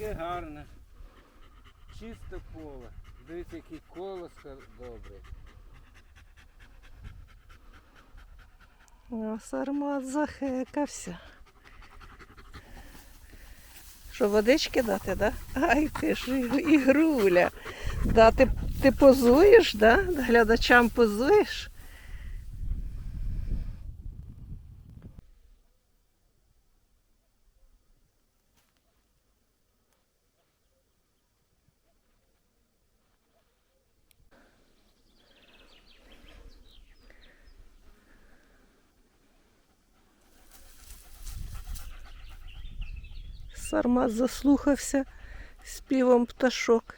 Яке гарне. Чисте поле. Дивіться, який колос добрий. О, сармат захекався. Що, водички дати, да? Ай, ти ж ігруля. Да, ти, ти позуєш, да? Глядачам позуєш? Сармат заслухався співом пташок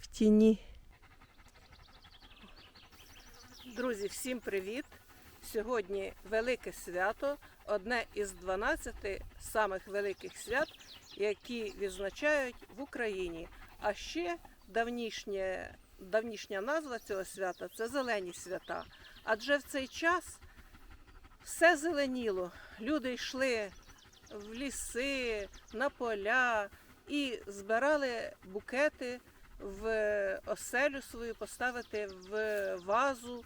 в тіні. Друзі, всім привіт! Сьогодні велике свято, одне із 12 самих великих свят, які відзначають в Україні. А ще давнішнє, давнішня назва цього свята це зелені свята. Адже в цей час все зеленіло. Люди йшли в ліси, на поля і збирали букети в оселю свою, поставити в вазу,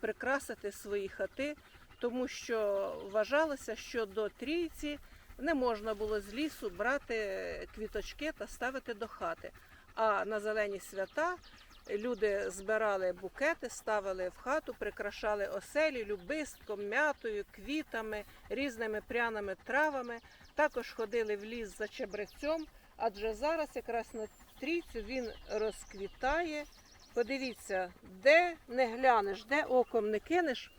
прикрасити свої хати, тому що вважалося, що до трійці не можна було з лісу брати квіточки та ставити до хати. А на зелені свята люди збирали букети, ставили в хату, прикрашали оселі любистком, м'ятою, квітами, різними пряними травами. Також ходили в ліс за чебрецем, адже зараз якраз на трійцю він розквітає. Подивіться, де не глянеш, де оком не кинеш,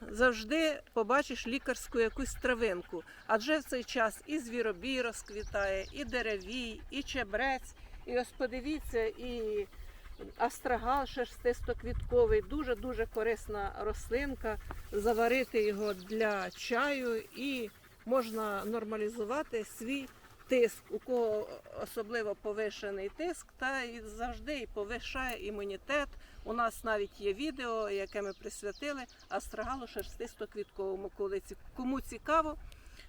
завжди побачиш лікарську якусь травинку. Адже в цей час і звіробій розквітає, і деревій, і чебрець. І ось подивіться, і астрагал шерстистоквітковий, дуже-дуже корисна рослинка. Заварити його для чаю і можна нормалізувати свій тиск, у кого особливо повишений тиск, та і завжди і повишає імунітет. У нас навіть є відео, яке ми присвятили астрагалу шерстисто-квітковому. Коли ці- кому цікаво,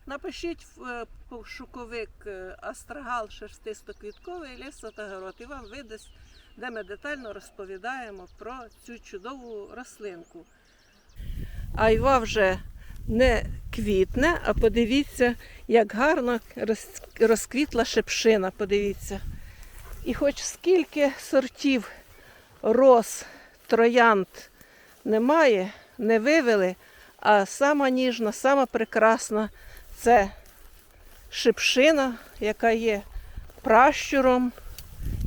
напишіть в е, пошуковик е, астрагал шерстисто-квітковий ліс та і вам видасть, де ми детально розповідаємо про цю чудову рослинку. Айва вже не квітне, а подивіться, як гарно розквітла шипшина. Подивіться. І хоч скільки сортів роз, троянд немає, не вивели, а сама ніжна, сама прекрасна це шипшина, яка є пращуром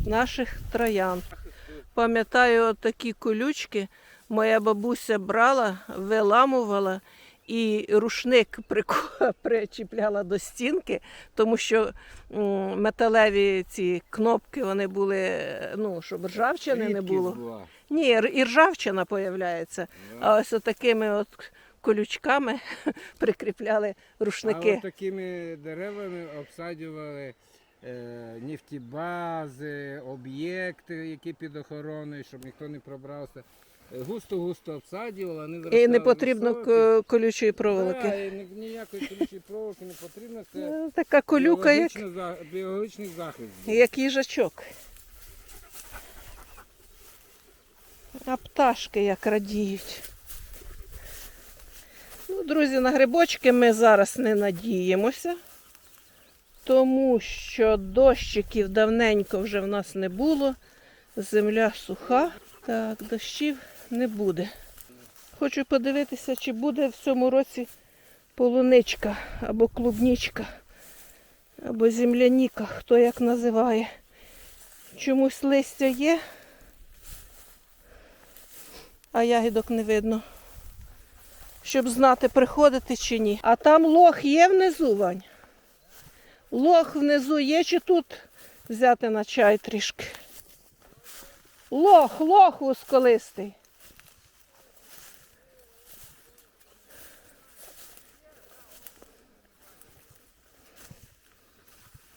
наших троянд. Пам'ятаю, от такі колючки моя бабуся брала, виламувала і рушник причіпляла до стінки, тому що металеві ці кнопки вони були, ну, щоб ржавчини не було. Ні, і ржавчина появляється. А ось такими от колючками прикріпляли А рушники. от такими деревами обсаджували е, нефтібази, об'єкти, які під охороною, щоб ніхто не пробрався. Е, Густо-густо обсаджували, вони І не потрібно високі. ко- колючої Да, проволоки. і ні- ніякої колючої проволоки не потрібно. Це Е, Така колюка, як, за- біологічний захист. як їжачок. А пташки як радіють. Друзі, на грибочки ми зараз не надіємося, тому що дощиків давненько вже в нас не було. Земля суха. Так, дощів не буде. Хочу подивитися, чи буде в цьому році полуничка або клубнічка, або земляніка, хто як називає. Чомусь листя є, а ягідок не видно. Щоб знати, приходити чи ні. А там лох є внизу, Вань? Лох внизу є чи тут взяти на чай трішки? Лох, лох усколистий.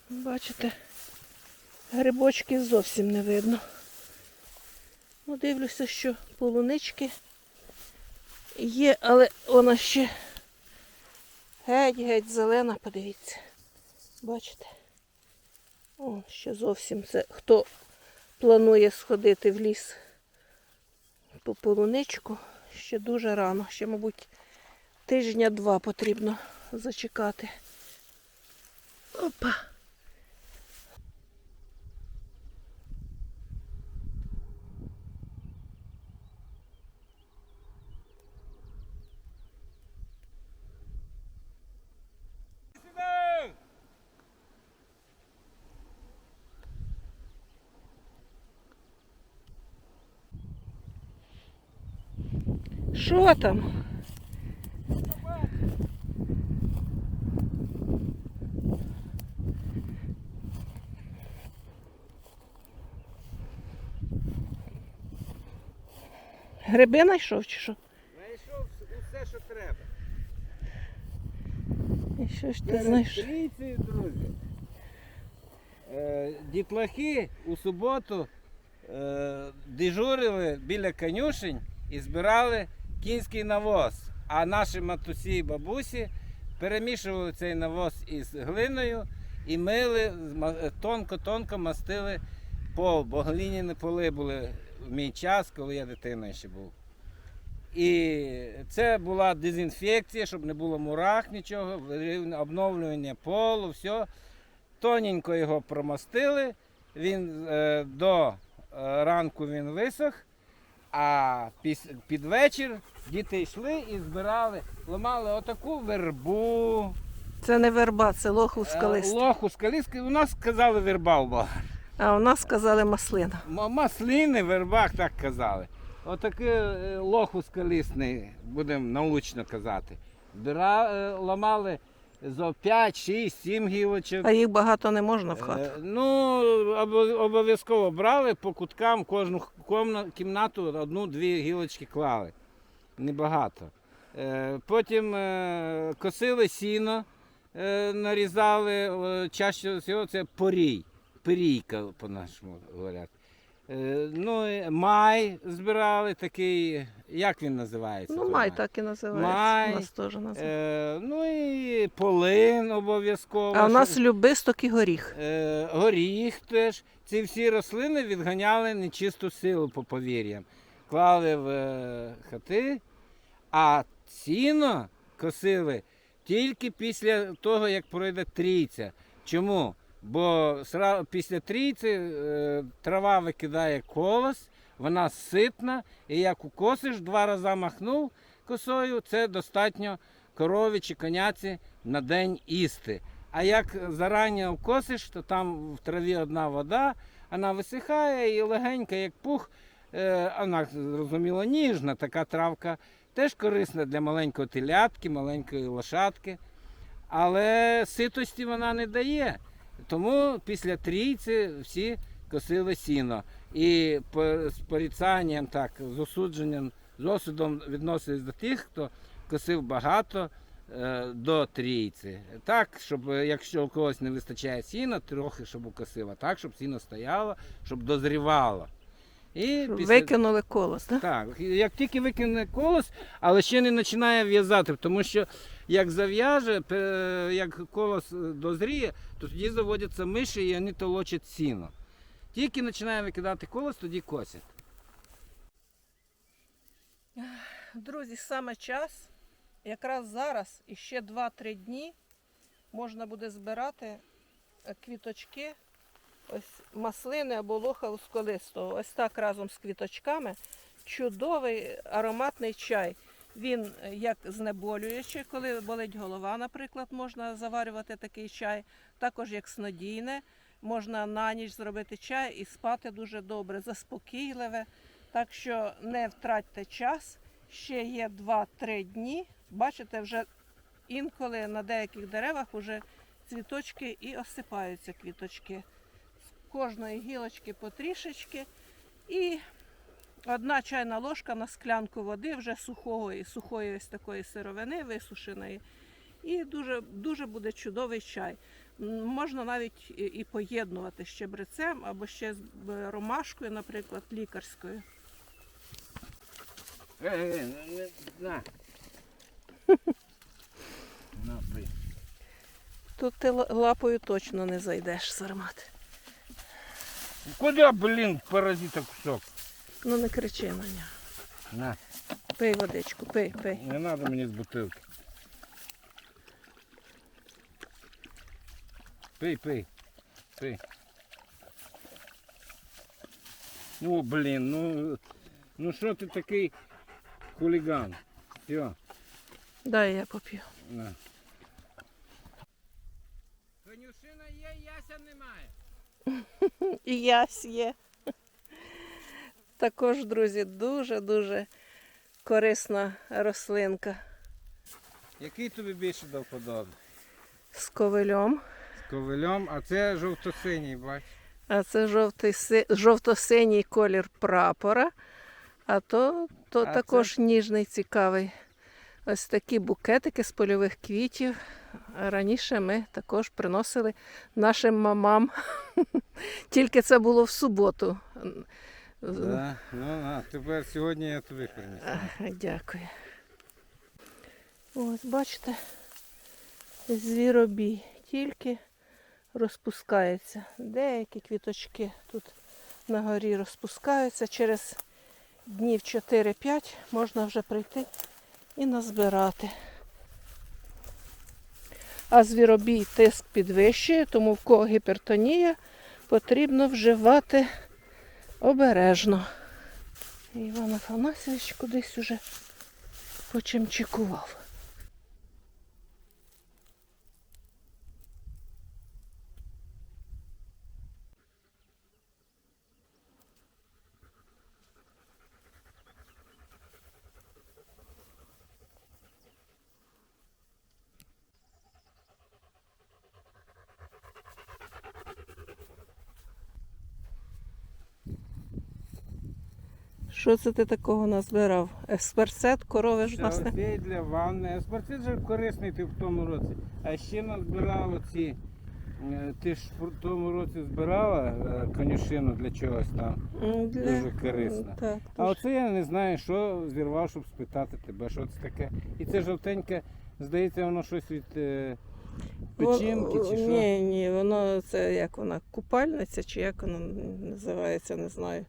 Бачите, грибочки зовсім не видно. Ну, дивлюся, що полунички є, але вона ще геть-геть зелена, подивіться. Бачите? О, ще зовсім це. Хто планує сходити в ліс по полуничку, ще дуже рано. Ще, мабуть, тижня-два потрібно зачекати. Опа. Що там? Гриби знайшов чи що? Знайшов усе, що треба. І що ж ти знайшов? трійцею, друзі. Е, дітлахи у суботу е, дежурили біля конюшень і збирали кінський навоз. А наші матусі і бабусі перемішували цей навоз із глиною і мили, тонко-тонко мастили пол, бо глиняні поли були в мій час, коли я дитиною ще був. І це була дезінфекція, щоб не було мурах, нічого, обновлювання полу, все. Тоненько його промастили. Він е, до е, ранку він висох, а під вечір діти йшли і збирали, ламали отаку вербу, Це не верба, це лоху е, лоху скалиски. У нас сказали верба в Болгарії. А у нас сказали маслина. Маслини, вербах так казали. Отакий е, лоху скалісний, будемо научно казати. Збира, е, ламали зо 5, 6, 7 гілочок. А їх багато не можна в хату. Е, Ну, обо- обов'язково брали по куткам кожну комна- кімнату одну-дві гілочки клали. Небагато. Е, Потім е, косили сіно, е, нарізали, е, чаще всього це порій. Пирійка по-нашому говорять. Е, Ну, май збирали такий, як він називається? Ну, май так і називається. Май, У нас теж називається. Е, ну і полин обов'язково. А у нас любисток і горіх. Е, горіх теж. Ці всі рослини відганяли нечисту силу по повір'ям. Клали в е, хати, а сіно косили тільки після того, як пройде трійця. Чому? Бо після трійці е, трава викидає колос, вона ситна, і як укосиш, два рази махнув косою, це достатньо корові чи коняці на день їсти. А як зарані вкосиш, то там в траві одна вода, вона висихає і легенька, як пух, е, вона зрозуміло ніжна, така травка теж корисна для маленького телятки, маленької лошадки. Але ситості вона не дає. Тому після трійці всі косили сіно. І з поріцанням, так, з осудженням, з осудом відносились до тих, хто косив багато е, до трійці. Так, щоб якщо у когось не вистачає сіна, трохи щоб укосив, а так, щоб сіно стояло, щоб дозрівало. І Викинули колос, так? так, як тільки викине колос, але ще не починає в'язати, тому що як зав'яже, як колос дозріє, то тоді заводяться миші і вони толочать сіно. Тільки починає викидати колос, тоді косять. Друзі, саме час. Якраз зараз і ще 2-3 дні можна буде збирати квіточки, ось маслини або лоха усколистого. Ось так разом з квіточками. Чудовий ароматний чай. Він е, як знеболюючий, коли болить голова, наприклад, можна заварювати такий чай. Також як снодійне, можна на ніч зробити чай і спати дуже добре, заспокійливе. Так що не втратьте час. Ще є 2-3 дні. Бачите, вже інколи на деяких деревах вже цвіточки і осипаються квіточки. Кожної гілочки потрішечки. І одна чайна ложка на склянку води вже сухої, сухої ось такої сировини, висушеної. І дуже, дуже буде чудовий чай. Можна навіть і, поєднувати з щебрецем або ще з ромашкою, наприклад, лікарською. Е, е, на. На. Тут ти лапою точно не зайдеш, сармат. Куди, блін, паразита кусок? Ну не кричи на нього. На, Пий водичку, пий, пий. не треба мені з бутилки. Пий, пий, пий. Ну, блін, ну, ну що ти такий хуліган? Все, Дай я поп'ю. на. Конюшина є, яся немає. І ясь є. Також, друзі, дуже-дуже корисна рослинка Який тобі більше до вподоби? з ковильом. З ковилем, а це жовто-синій, бач. А це жовтий, жовто-синій колір прапора. А то, то А також ніжний, цікавий. Ось такі букетики з польових квітів. Раніше ми також приносили нашим мамам. Тільки це було в суботу. Да. Ну, а тепер сьогодні я тобі принесу. Дякую. Ось, бачите, звіробій тільки розпускається. Деякі квіточки тут на горі розпускаються. Через днів 4-5 можна вже прийти і назбирати. А звіробій тиск підвищує, тому в кого гіпертонія потрібно вживати обережно. Іван Афанасьович кудись уже почимчикував. Що це ти такого назбирав? Есперсет, корови ж у нас не. Це для ванни. Аспартит же корисний ти в тому році. А ще назбирала ці. е, Ти ж в тому році збирала е, конюшину для чогось там. Для- Дуже корисно. Так, А оце я не знаю, що зірвав, щоб спитати тебе, що це таке. І це жовтеньке, здається, воно щось від е, печінки чи що. Ні, ні, воно це як вона купальниця, чи як воно називається, не знаю.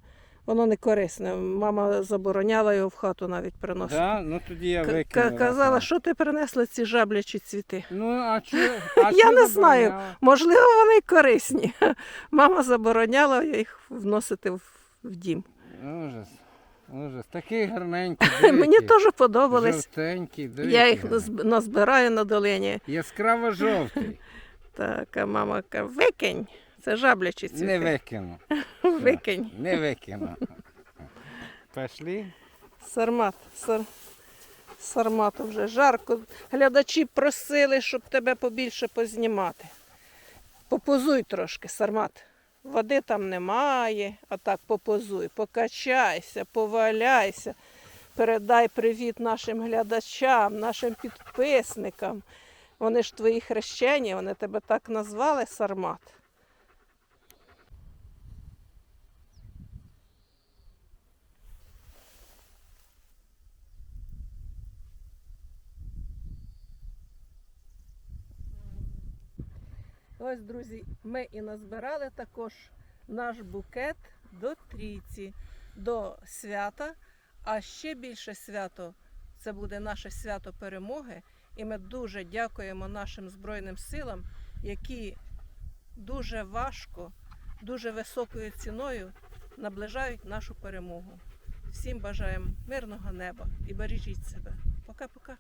Воно не корисне. Мама забороняла його в хату навіть приносити. Да? Ну тоді я К- викину. ка- Казала, що ти принесла ці жаблячі цвіти. Ну, а чо? А Я чо не знаю. забороняла? Можливо, вони й корисні. Мама забороняла їх вносити в, в дім. Ужас. Ужас. Такий гарненький. Мені теж подобались. Жовтенький, Я дивіться. їх назб- назбираю на долині. Яскраво жовтий. Так, а мама каже, викинь. Це жаблячі цвіти. Не викину. Викинь. Не викину. Пошли. Сармат. Сар... Сармату вже жарко. Глядачі просили, щоб тебе побільше познімати. Попозуй трошки, сармат. Води там немає, а так попозуй, покачайся, поваляйся. Передай привіт нашим глядачам, нашим підписникам. Вони ж твої хрещені, вони тебе так назвали Сармат. Ось, друзі, ми і назбирали також наш букет до трійці, до свята. А ще більше свято це буде наше свято перемоги. І ми дуже дякуємо нашим Збройним силам, які дуже важко, дуже високою ціною наближають нашу перемогу. Всім бажаємо мирного неба і бережіть себе. Пока-пока.